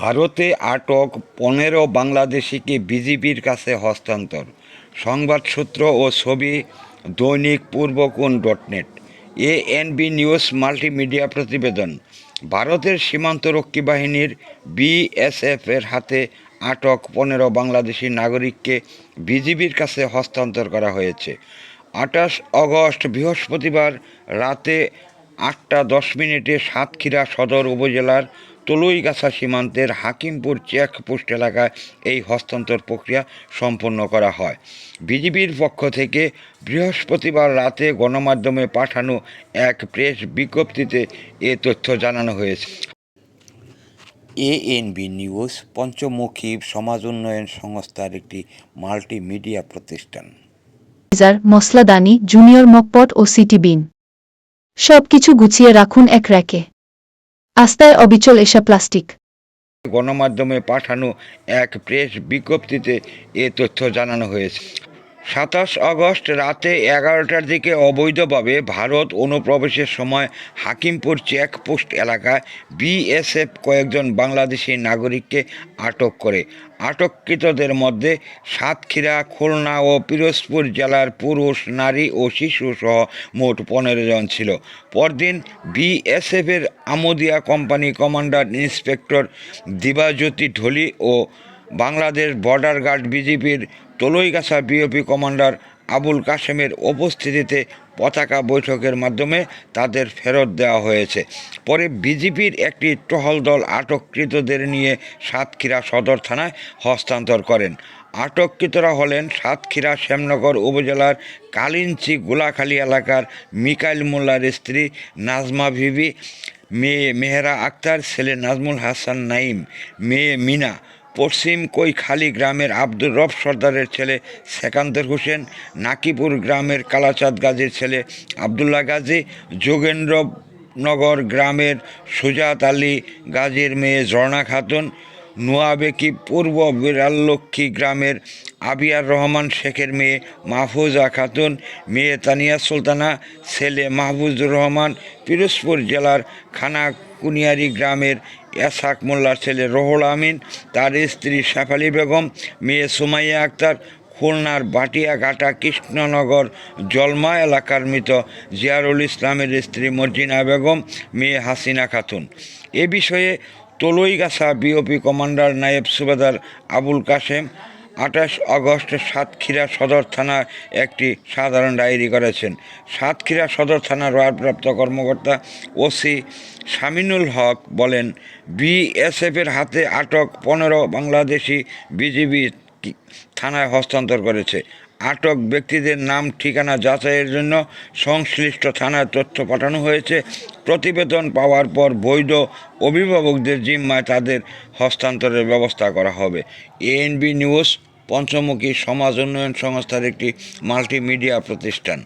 ভারতে আটক পনেরো বাংলাদেশিকে বিজিবির কাছে হস্তান্তর। সংবাদ সূত্র ও ছবি Dainik Purbokone dot net. ANB news multimedia প্রতিবেদন। ভারতের সীমান্তরক্ষী বাহিনীর বিএসএফের হাতে আটক পনেরো বাংলাদেশি নাগরিককে বিজিবির কাছে হস্তান্তর করা হয়েছে। আঠাশ অগস্ট বৃহস্পতিবার রাতে আটটা দশ মিনিটে সাতক্ষীরা সদর উপজেলার তলুইগাছা সীমান্তের হাকিমপুর চেকপোস্ট এলাকায় এই হস্তান্তর প্রক্রিয়া সম্পন্ন করা হয়। বিজিবির পক্ষ থেকে বৃহস্পতিবার রাতে গণমাধ্যমে পাঠানো এক প্রেস বিজ্ঞপ্তিতে এ তথ্য জানানো হয়েছে। এএনবি নিউজ, পঞ্চমুখী সমাজ উন্নয়ন সংস্থার একটি মাল্টিমিডিয়া প্রতিষ্ঠান। মশলাদানি জুনিয়র মকপট ও সিটি বিন সব কিছু গুছিয়ে রাখুন এক র্যাকে। আস্তায় অবিচল এসা প্লাস্টিক। গণমাধ্যমে পাঠানো এক প্রেস বিজ্ঞপ্তিতে এ তথ্য জানানো হয়েছে। সাতাশ আগস্ট রাতে এগারোটার দিকে অবৈধভাবে ভারত অনুপ্রবেশের সময় হাকিমপুর চেকপোস্ট এলাকায় বিএসএফ কয়েকজন বাংলাদেশি নাগরিককে আটক করে। আটককৃতদের মধ্যে সাতক্ষীরা, খুলনা ও পিরোজপুর জেলার পুরুষ, নারী ও শিশু সহ মোট পনেরো জন ছিল। পরদিন বিএসএফের Amodia company commander inspector Dibajyoti Dhali ও বাংলাদেশ বর্ডার গার্ড বিজিবির তলইগাছা বিওপি কমান্ডার আবুল কাশেমের উপস্থিতিতে পতাকা বৈঠকের মাধ্যমে তাদের ফেরত দেওয়া হয়েছে। পরে বিজিবির একটি টহল দল আটককৃতদের নিয়ে সাতক্ষীরা সদর থানায় হস্তান্তর করেন। আটককৃতরা হলেন সাতক্ষীরা শ্যামনগর উপজেলার কালিঞ্চি গোলাখালী এলাকার মিকাইল মোল্লার স্ত্রী নাজমা ভিবি মেয়ে মেহেরা আক্তার, ছেলে নাজমুল হাসান নাইম, মেয়ে মিনা পশ্চিম কৈখালী গ্রামের আব্দুর রব সর্দারের ছেলে সেকান্দর হোসেন, নাকিপুর গ্রামের কালাচাঁদ গাজীর ছেলে আবদুল্লাহ গাজী, যোগেন্দ্রনগর গ্রামের সুজাত আলী গাজীর মেয়ে ঝর্ণা খাতুন, নোয়াবেকি পূর্ব বিরাললক্ষ্মী গ্রামের আবিয়ার রহমান শেখের মেয়ে মাহফুজা খাতুন, মেয়ে তানিয়া সুলতানা, ছেলে মাহফুজুর রহমান, পিরোজপুর জেলার খানা কুনিয়ারি গ্রামের এসাক মোল্লার ছেলে রোহুল আমিন, তার স্ত্রী শেফালি বেগম, মেয়ে সুমাইয়া আক্তার, খুলনার বাটিয়াঘাটা কৃষ্ণনগর জলমা এলাকার মৃত জিয়ারুল ইসলামের স্ত্রী মর্জিনা বেগম, মেয়ে হাসিনা খাতুন। এ বিষয়ে তলইগাছা বিওপি কমান্ডার নায়েব সুবেদার আবুল কাশেম আঠাশ আগস্ট সাতক্ষীরা সদর থানায় একটি সাধারণ ডায়েরি করেছেন। সাতক্ষীরা সদর থানার ভারপ্রাপ্ত কর্মকর্তা ওসি শামিনুল হক বলেন, বিএসএফের হাতে আটক পনেরো বাংলাদেশি বিজিবি থানায় হস্তান্তর করেছে। আটক ব্যক্তিদের নাম, ঠিকানা যাচাইয়ের জন্য সংশ্লিষ্ট থানায় তথ্য পাঠানো হয়েছে। প্রতিবেদন পাওয়ার পর বৈধ অভিভাবকদের জিম্মায় তাদের হস্তান্তরের ব্যবস্থা করা হবে। এএনবি নিউজ, পঞ্চমুখী সমাজ উন্নয়ন সংস্থার একটি মাল্টিমিডিয়া প্রতিষ্ঠান।